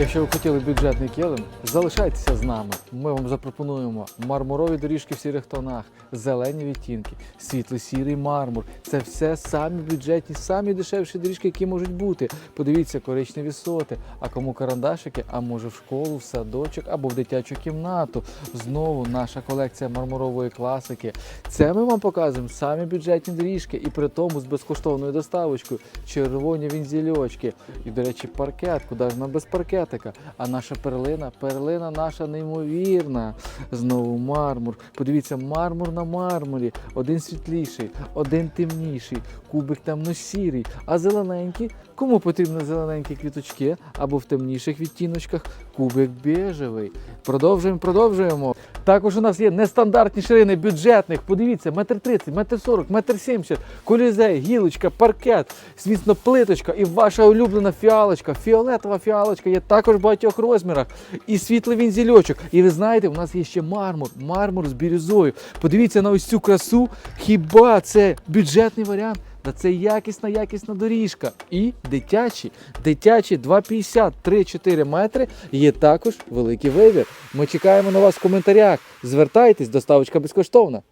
Якщо ви хотіли бюджетний килим, залишайтеся з нами. Ми вам запропонуємо мармурові доріжки в сірих тонах, зелені відтінки, світло-сірий мармур. Це все самі бюджетні, самі дешевші доріжки, які можуть бути. Подивіться, коричневі соти, а кому карандашики, а може в школу, в садочок або в дитячу кімнату. Знову наша колекція мармурової класики. Це ми вам показуємо самі бюджетні доріжки і при тому з безкоштовною доставочкою. Червоні вінзільочки. І, до речі, паркет, куди ж нам без паркетика. А наша перлина, перлина наша неймовірна. Знову мармур. Подивіться, мармур на мармурі. Один світліший, один темніший, кубик темно-сірий, а зелененький. Кому потрібні зелененькі квіточки або в темніших відтіночках кубик бежевий. Продовжуємо, продовжуємо. Також у нас є нестандартні ширини бюджетних. Подивіться, метр тридцять, метр сорок, метр сімдесят, колізей, гілочка, паркет, звісно, плиточка і ваша улюблена фіалочка. Фіолетова фіалочка є також в багатьох розмірах. І світлий вінзільочок. І ви знаєте, у нас є ще мармур, мармур з бірюзою. Подивіться на ось цю красу. Хіба це бюджетний варіант? Та це якісна, якісна доріжка. І дитячі, дитячі 2,50, 3-4 метри. Є також великий вибір. Ми чекаємо на вас в коментарях. Звертайтесь, доставочка безкоштовна.